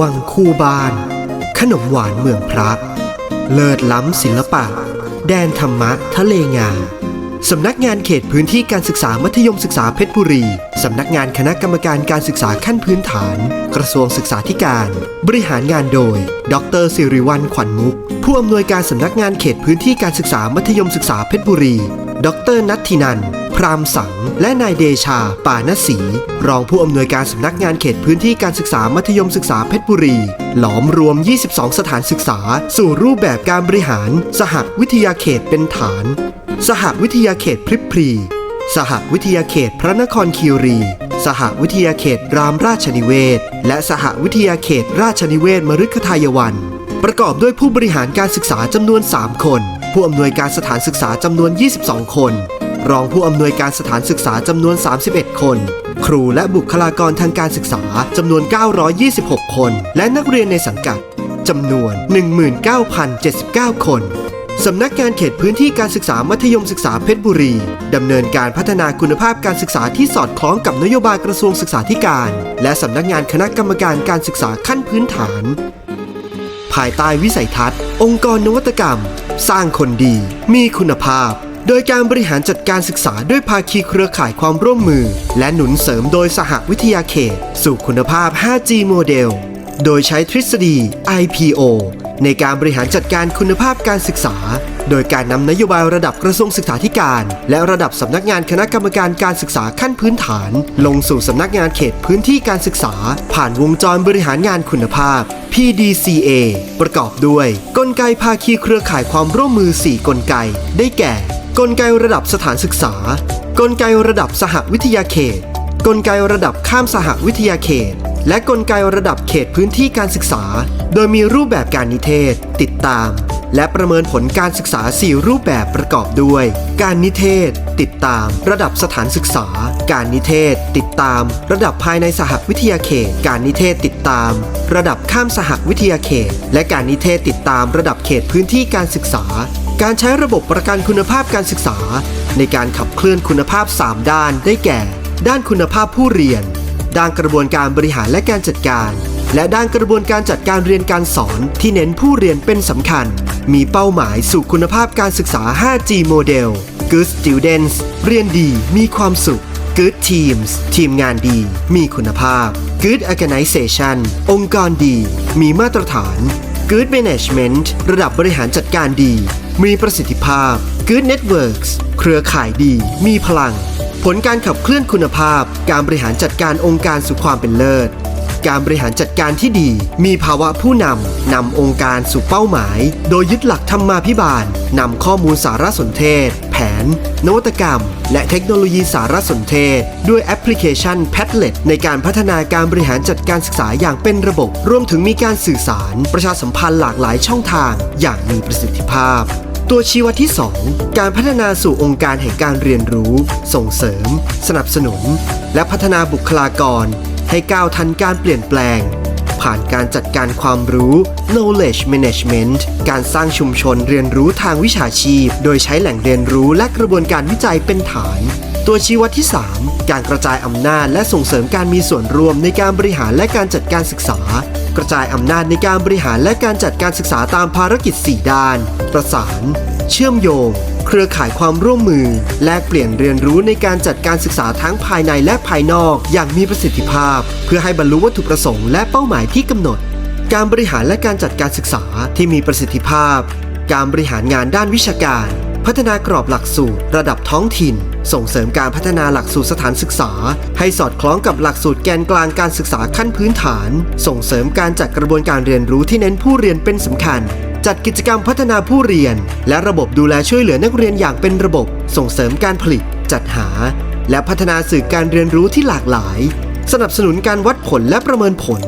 วังคู่บ้าน ขนมหวานเมืองพระ เลิศล้ำศิลปะ แดนธรรมะทะเลงามสำนักงานเขตพื้นที่การศึกษามัธยมศึกษาเพชรบุรี สำนักงานคณะกรรมการการศึกษาขั้นพื้นฐาน กระทรวงศึกษาธิการ บริหารงานโดย ดรสิริวัลขวัญมุก ผู้อำนวยการสำนักงานเขตพื้นที่การศึกษามัธยมศึกษาเพชรบุรี ดรนัทธินันท์ พรามสัง และนายเดชา ป่านศรีรองผู้อำนวยการสำนักงานเขตพื้นที่การศึกษามัธยมศึกษาเพชรบุรี หลอมรวม 22 สถานศึกษา สู่รูปแบบการบริหาร สหวิทยาเขตเป็นฐาน สหวิทยาเขตพริบพรี สหวิทยาเขตพระนครคีรี สหวิทยาเขตรามราชนิเวศ และสหวิทยาเขตราชนิเวศมฤคทายวัน ประกอบด้วยผู้บริหารการศึกษาจำนวน 3 คนผู้อำนวยการสถานศึกษาจำนวน 22 คน รองผู้อำนวยการสถานศึกษาจำนวน 31 คน ครูและบุคลากรทางการศึกษาจำนวน 926 คน และนักเรียนในสังกัดจำนวน 19,079 คนสำนักงานเขตพื้นที่การศึกษามัธยมศึกษาเพชรบุรี ดำเนินการพัฒนาคุณภาพการศึกษาที่สอดคล้องกับนโยบายกระทรวงศึกษาธิการ และสำนักงานคณะกรรมการการศึกษาขั้นพื้นฐาน ภายใต้วิสัยทัศน์ องค์กรนวัตกรรม สร้างคนดี มีคุณภาพ โดยการบริหารจัดการศึกษาด้วยภาคีเครือข่ายความร่วมมือ และหนุนเสริมโดยสหวิทยาเขต สู่คุณภาพ 5G โมเดล โดยใช้ทฤษฎี IPO ในการบริหารจัดการคุณภาพการศึกษา โดยการนำนโยบายระดับกระทรวงศึกษาธิการ และระดับสำนักงานคณะกรรมการการศึกษาขั้นพื้นฐาน ลงสู่สำนักงานเขตพื้นที่การศึกษา ผ่านวงจรบริหารงานคุณภาพ PDCA ประกอบด้วย กลไกภาคีเครือข่ายความร่วมมือ 4 กลไก ได้แก่ กลไกระดับสถานศึกษา กลไกระดับสหวิทยาเขต กลไกระดับข้ามสหวิทยาเขต และกลไกระดับเขตพื้นที่การศึกษา โดยมีรูปแบบการนิเทศ ติดตาม และประเมินผลการศึกษา 4 รูปแบบประกอบด้วย การนิเทศ ติดตาม ระดับสถานศึกษา การนิเทศ ติดตาม ระดับภายในสหวิทยาเขต การนิเทศติดตาม ระดับข้ามสหวิทยาเขต และการนิเทศติดตาม ระดับเขตพื้นที่การศึกษา การใช้ระบบประกันคุณภาพการศึกษา ในการขับเคลื่อนคุณภาพ 3 ด้านได้แก่ ด้านคุณภาพผู้เรียน ด้านกระบวนการบริหารและการจัดการ และด้านกระบวนการจัดการเรียนการสอนที่เน้นผู้เรียนเป็นสำคัญ มีเป้าหมายสู่คุณภาพการศึกษา 5G โมเดล Good Students เรียนดีมีความสุข Good Teams ทีมงานดี มีคุณภาพ Good Organization องค์กรดี มีมาตรฐาน Good Management ระดับบริหารจัดการดี มีประสิทธิภาพ Good Networks เครือข่ายดี มีพลัง ผลการขับเคลื่อนคุณภาพ การบริหารจัดการองค์การสู่ความเป็นเลิศ การบริหารจัดการที่ดี มีภาวะผู้นำนำองค์การสู่เป้าหมาย โดยยึดหลักธรรมาภิบาลนำข้อมูลสารสนเทศ แผน นวัตกรรม และเทคโนโลยีสารสนเทศ ด้วยแอปพลิเคชัน Padlet ในการพัฒนาการบริหารจัดการศึกษาอย่างเป็นระบบ รวมถึงมีการสื่อสาร ประชาสัมพันธ์หลากหลายช่องทาง อย่างมีประสิทธิภาพตัวชี้วัดที่ 2 การพัฒนาสู่องค์การแห่งการเรียนรู้ ส่งเสริม สนับสนุน และพัฒนาบุคลากร ให้ก้าวทันการเปลี่ยนแปลง ผ่านการจัดการความรู้ knowledge management การสร้างชุมชนเรียนรู้ทางวิชาชีพ โดยใช้แหล่งเรียนรู้และกระบวนการวิจัยเป็นฐาน ตัวชี้วัดที่ 3 การกระจายอำนาจและส่งเสริมการมีส่วนร่วมในการบริหารและการจัดการศึกษา กระจายอำนาจในการบริหารและการจัดการศึกษาตามภารกิจ 4 ด้าน ประสาน เชื่อมโยง เครือข่ายความร่วมมือ แลกเปลี่ยนเรียนรู้ในการจัดการศึกษาทั้งภายในและภายนอก อย่างมีประสิทธิภาพ เพื่อให้บรรลุวัตถุประสงค์และเป้าหมายที่กำหนด การบริหารและการจัดการศึกษาที่มีประสิทธิภาพ การบริหารงานด้านวิชาการ พัฒนากรอบหลักสูตรระดับท้องถิ่น ส่งเสริมการพัฒนาหลักสูตรสถานศึกษา ให้สอดคล้องกับหลักสูตรแกนกลางการศึกษาขั้นพื้นฐาน ส่งเสริมการจัดกระบวนการเรียนรู้ที่เน้นผู้เรียนเป็นสำคัญ จัดกิจกรรมพัฒนาผู้เรียน และระบบดูแลช่วยเหลือนักเรียนอย่างเป็นระบบ ส่งเสริมการผลิต จัดหา และพัฒนาสื่อการเรียนรู้ที่หลากหลาย สนับสนุนการวัดผลและประเมินผล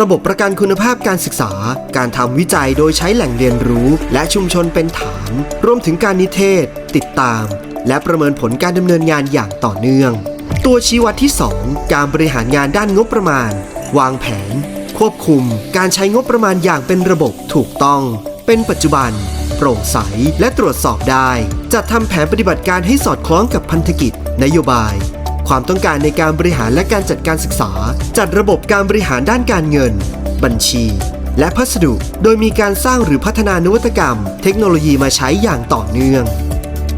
ระบบประกันคุณภาพการศึกษา การทำวิจัยโดยใช้แหล่งเรียนรู้ และชุมชนเป็นฐาน รวมถึงการนิเทศ ติดตาม และประเมินผลการดำเนินงานอย่างต่อเนื่อง ตัวชี้วัดที่ 2 การบริหารงานด้านงบประมาณ วางแผน ควบคุม การใช้งบประมาณอย่างเป็นระบบถูกต้อง เป็นปัจจุบัน โปร่งใสและตรวจสอบได้ จัดทำแผนปฏิบัติการให้สอดคล้องกับพันธกิจ นโยบาย ความต้องการในการบริหารและการจัดการศึกษา จัดระบบการบริหารด้านการเงิน บัญชี และพัสดุ โดยมีการสร้างหรือพัฒนานวัตกรรม เทคโนโลยีมาใช้อย่างต่อเนื่อง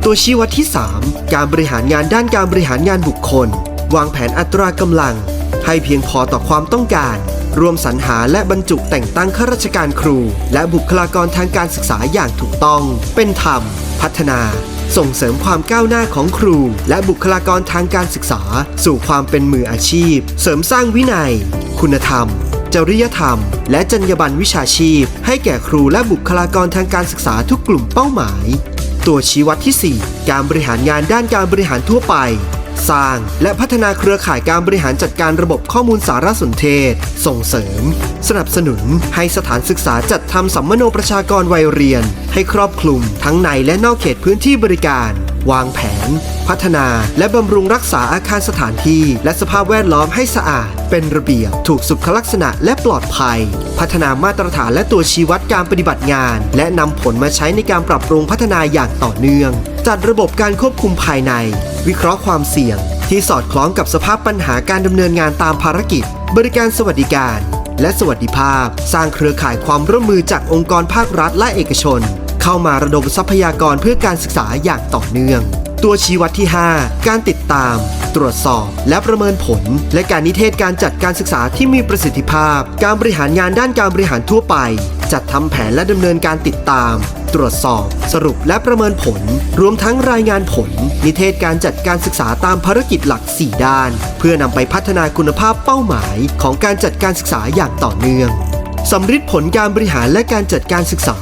ตัวชี้วัดที่ 3 การบริหารงานด้านการบริหารงานบุคคล วางแผนอัตรากำลัง ให้เพียงพอต่อความต้องการรวมสรรหาและบรรจุแต่งตั้งข้าราชการครู และบุคลากรทางการศึกษาอย่างถูกต้อง เป็นธรรม พัฒนา ส่งเสริมความก้าวหน้าของครู และบุคลากรทางการศึกษา สู่ความเป็นมืออาชีพ เสริมสร้างวินัย คุณธรรม จริยธรรม และจรรยาบรรณวิชาชีพ ให้แก่ครูและบุคลากรทางการศึกษาทุกกลุ่มเป้าหมาย ตัวชี้วัดที่ 4 การบริหารงานด้านการบริหารทั่วไป สร้างและพัฒนาเครือข่ายการบริหารจัดการระบบข้อมูลสารสนเทศ ส่งเสริม สนับสนุน ให้สถานศึกษาจัดทำสัมมโนประชากรวัยเรียน ให้ครอบคลุมทั้งในและนอกเขตพื้นที่บริการ วางแผน พัฒนา และบำรุงรักษาอาคารสถานที่ และสภาพแวดล้อมให้สะอาด เป็นระเบียบ ถูกสุขลักษณะและปลอดภัย พัฒนามาตรฐานและตัวชี้วัดการปฏิบัติงาน และนำผลมาใช้ในการปรับปรุงพัฒนาอย่างต่อเนื่อง จัดระบบการควบคุมภายใน วิเคราะห์ความเสี่ยง ที่สอดคล้องกับสภาพปัญหาการดำเนินงานตามภารกิจ บริการสวัสดิการและสวัสดิภาพ สร้างเครือข่ายความร่วมมือจากองค์กรภาครัฐและเอกชน เข้ามาระดมทรัพยากรเพื่อการศึกษาอย่างต่อเนื่อง ตัวชี้วัดที่ 5 การติดตาม ตรวจสอบ และประเมินผล และการนิเทศการจัดการศึกษาที่มีประสิทธิภาพ การบริหารงานด้านการบริหารทั่วไป จัดทำแผนและดำเนินการติดตาม ตรวจสอบ สรุปและประเมินผล รวมทั้งรายงานผล นิเทศการจัดการศึกษาตามภารกิจหลัก 4 ด้าน เพื่อนำไปพัฒนาคุณภาพเป้าหมาย ของการจัดการศึกษาอย่างต่อเนื่องสำฤทธิ์ผลการบริหารและการจัดการศึกษา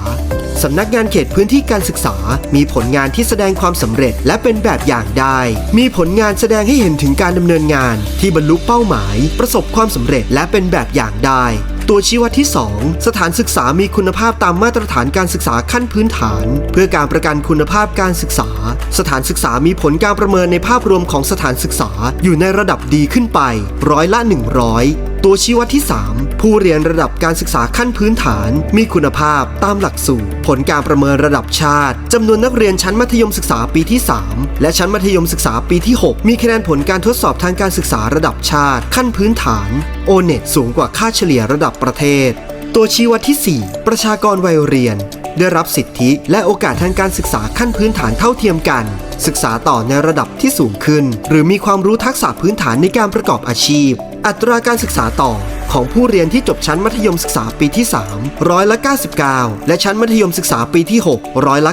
สำนักงานเขตพื้นที่การศึกษา มีผลงานที่แสดงความสำเร็จและเป็นแบบอย่างได้ มีผลงานแสดงให้เห็นถึงการดำเนินงาน ที่บรรลุเป้าหมาย ประสบความสำเร็จและเป็นแบบอย่างได้ ตัวชี้วัดที่ 2 สถานศึกษามีคุณภาพตามมาตรฐานการศึกษาขั้นพื้นฐาน เพื่อการประกันคุณภาพการศึกษา สถานศึกษามีผลการประเมินในภาพรวมของสถานศึกษาอยู่ในระดับดีขึ้นไป ร้อยละ 100 ตัวชี้วัดที่ 3 ผู้เรียนระดับการศึกษาขั้นพื้นฐาน มีคุณภาพตามหลักสูตร ผลการประเมินระดับชาติจำนวนนักเรียนชั้นมัธยมศึกษาปีที่ 3 และชั้นมัธยมศึกษาปีที่ 6 มีคะแนนผลการทดสอบทางการศึกษาระดับชาติ ขั้นพื้นฐานโอเน็ตสูงกว่าค่าเฉลี่ยระดับประเทศ ตัวชี้วัดที่ 4 ประชากรวัยเรียนได้รับสิทธิและโอกาสทางการศึกษาขั้นพื้นฐานเท่าเทียมกัน ศึกษาต่อในระดับที่สูงขึ้น หรือมีความรู้ทักษะพื้นฐานในการประกอบอาชีพ อัตราการศึกษาต่อของผู้เรียนที่จบชั้นมัธยมศึกษาปีที่ 3 ร้อยละ 99 และชั้นมัธยมศึกษาปีที่ 6 ร้อยละ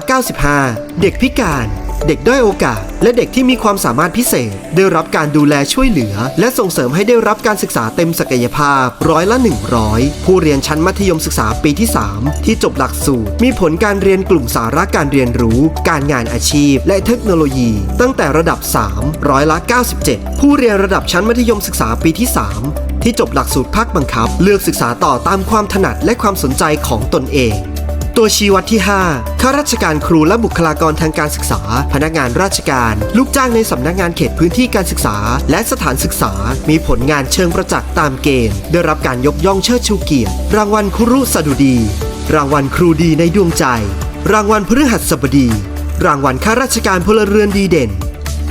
95 เด็กพิการ เด็กด้อยโอกาส และเด็กที่มีความสามารถพิเศษ ได้รับการดูแลช่วยเหลือ และส่งเสริมให้ได้รับการศึกษาเต็มศักยภาพร้อยละ 100 ผู้เรียนชั้นมัธยมศึกษาปีที่ 3 ที่จบหลักสูตร มีผลการเรียนกลุ่มสาระการเรียนรู้ การงานอาชีพ และเทคโนโลยี ตั้งแต่ระดับ 3 ร้อยละ 97 ผู้เรียนระดับชั้นมัธยมศึกษาปีที่ 3 ที่จบหลักสูตรภาคบังคับ เลือกศึกษาต่อตามความถนัดและความสนใจของตนเอง ตัวชี้วัดที่ 5 ข้าราชการครูและบุคลากรทางการศึกษา พนักงานราชการ ลูกจ้างในสำนักงานเขตพื้นที่การศึกษา และสถานศึกษา มีผลงานเชิงประจักษ์ตามเกณฑ์ ได้รับการยกย่องเชิดชูเกียรติ รางวัลครุสดุดี รางวัลครูดีในดวงใจ รางวัลพฤหัสบดี รางวัลข้าราชการพลเรือนดีเด่น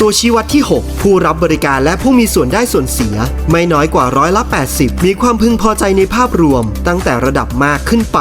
ตัวชี้วัดที่ 6 ผู้รับบริการและผู้มีส่วนได้ส่วนเสีย ไม่น้อยกว่าร้อยละ 80 มีความพึงพอใจในภาพรวม ตั้งแต่ระดับมากขึ้นไป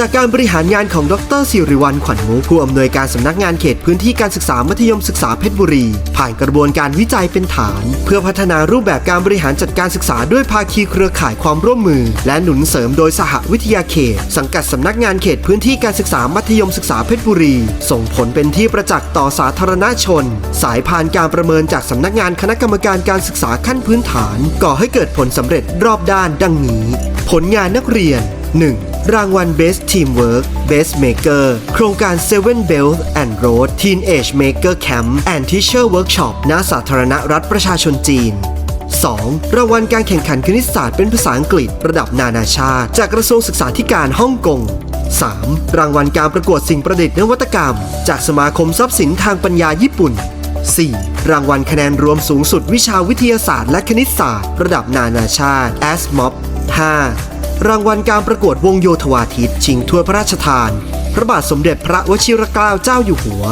จากการบริหารงานของดรสิริวัลขวัญมุกผู้อำนวยการสำนักงานเขตพื้นที่การศึกษามัธยมศึกษาเพชรบุรี ผ่านกระบวนการวิจัยเป็นฐาน เพื่อพัฒนารูปแบบการบริหารจัดการศึกษาด้วยภาคีเครือข่ายความร่วมมือ และหนุนเสริมโดยสหวิทยาเขต สังกัดสำนักงานเขตพื้นที่การศึกษามัธยมศึกษาเพชรบุรี ส่งผลเป็นที่ประจักษ์ต่อสาธารณชน สายพานการประเมินจากสำนักงานคณะกรรมการการศึกษาขั้นพื้นฐาน ก่อให้เกิดผลสำเร็จรอบด้านดังนี้ ผลงานนักเรียน 1. รางวัล Best Teamwork Best Maker โครงการ Seven Belt and Road Teenage Maker Camp and Teacher Workshop ณสาธารณรัฐประชาชนจีน 2. รางวัลการแข่งขันคณิตศาสตร์เป็นภาษาอังกฤษระดับนานาชาติ จากกระทรวงศึกษาธิการฮ่องกง 3. รางวัลการประกวดสิ่งประดิษฐ์นวัตกรรม จากสมาคมทรัพย์สินทางปัญญาญี่ปุ่น 4. รางวัลคะแนนรวมสูงสุดวิชาวิทยาศาสตร์และคณิตศาสตร์ ระดับนานาชาติ ASMOP 5. รางวัลการประกวดวงโยธวาทิตชิงถ้วยพระราชทาน พระบาทสมเด็จพระวชิรเกล้าเจ้าอยู่หัว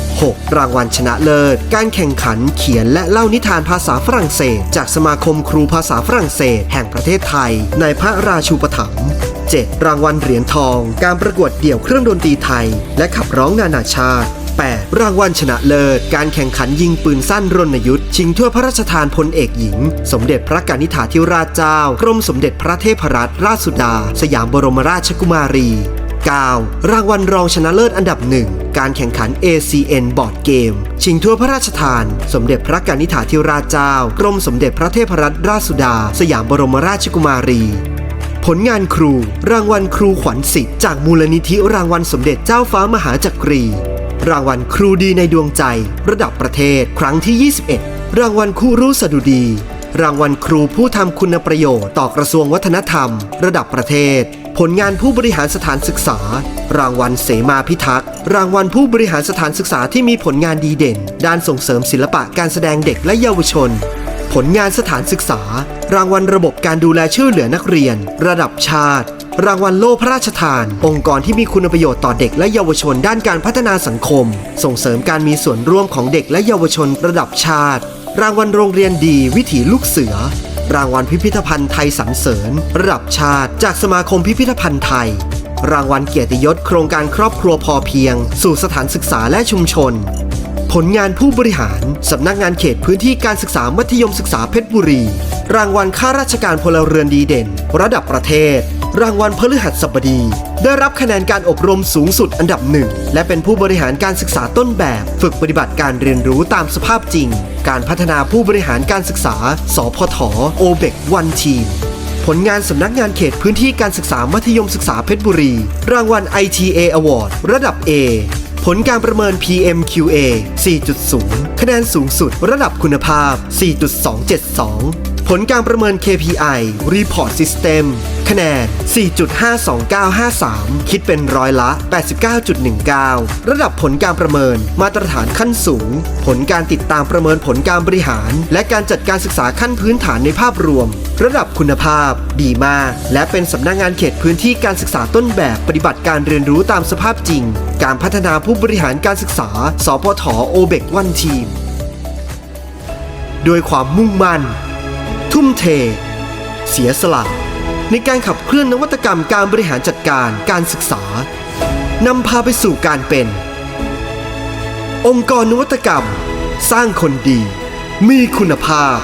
6. รางวัลชนะเลิศ การแข่งขันเขียนและเล่านิทานภาษาฝรั่งเศส จากสมาคมครูภาษาฝรั่งเศส แห่งประเทศไทย ในพระราชูปถัมภ์ 7. รางวัลเหรียญทอง การประกวดเดี่ยวเครื่องดนตรีไทย และขับร้องนานาชาติ 8. รางวัลชนะเลิศ การแข่งขันยิงปืนสั้นรณยุทธ์ชิงถ้วยพระราชทานพลเอกหญิง สมเด็จพระกนิษฐาธิราชเจ้ากรมสมเด็จพระเทพรัตนราชสุดา สยามบรมราชกุมารี 9. รางวัลรองชนะเลิศอันดับหนึ่งการแข่งขัน ACN บอร์ดเกม ชิงถ้วยพระราชทาน สมเด็จพระกนิษฐาธิราชเจ้า กรมสมเด็จพระเทพรัตนราชสุดา สยามบรมราชกุมารี ผลงานครู รางวัลครูขวัญสิทธิ์จากมูลนิธิรางวัลสมเด็จเจ้าฟ้ามหาจักรี รางวัลครูดีในดวงใจ ระดับประเทศครั้งที่ 21 รางวัลคู่รู้สดุดี รางวัลครูผู้ทำคุณประโยชน์ต่อกระทรวงวัฒนธรรม ระดับประเทศ ผลงานผู้บริหารสถานศึกษา รางวัลเสมาพิทักษ์ รางวัลผู้บริหารสถานศึกษาที่มีผลงานดีเด่น ด้านส่งเสริมศิลปะการแสดงเด็กและเยาวชน ผลงานสถานศึกษา รางวัลระบบการดูแลช่วยเหลือนักเรียน ระดับชาติ รางวัลโล่พระราชทาน องค์กรที่มีคุณประโยชน์ต่อเด็กและเยาวชนด้านการพัฒนาสังคม ส่งเสริมการมีส่วนร่วมของเด็กและเยาวชนระดับชาติ รางวัลโรงเรียนดีวิถีลูกเสือ รางวัลพิพิธภัณฑ์ไทยสรรเสริญ ระดับชาติ จากสมาคมพิพิธภัณฑ์ไทย รางวัลเกียรติยศโครงการครอบครัวพอเพียง สู่สถานศึกษาและชุมชน ผลงานผู้บริหาร สำนักงานเขตพื้นที่การศึกษามัธยมศึกษาเพชรบุรี รางวัลข้าราชการพลเรือนดีเด่น ระดับประเทศ รางวัลพฤหัสบดี ได้รับคะแนนการอบรมสูงสุดอันดับหนึ่ง และเป็นผู้บริหารการศึกษาต้นแบบ ฝึกปฏิบัติการเรียนรู้ตามสภาพจริง การพัฒนาผู้บริหารการศึกษา สพทโอเบกวันทีมผลงานสำนักงานเขตพื้นที่การศึกษามัธยมศึกษาเพชรบุรี รางวัล ITA Award ระดับ A ผลการประเมิน PMQA 4.0 คะแนนสูงสุดระดับคุณภาพ 4.272 ผลการประเมิน KPI Report System คะแนน 4.52953 คิดเป็นร้อยละ 89.19 ระดับผลการประเมิน มาตรฐานขั้นสูง ผลการติดตามประเมินผลการบริหาร และการจัดการศึกษาขั้นพื้นฐานในภาพรวม ระดับคุณภาพ ดีมาก และเป็นสำนักงานเขตพื้นที่การศึกษาต้นแบบปฏิบัติการเรียนรู้ตามสภาพจริง การพัฒนาผู้บริหารการศึกษา สพทโอเบกวันทีมด้วยความมุ่งมั่น ทุ่มเท เสียสละในการขับเคลื่อนนวัตกรรมการบริหารจัดการการศึกษานำพาไปสู่การเป็น องค์กรนวัตกรรม สร้างคนดี มีคุณภาพ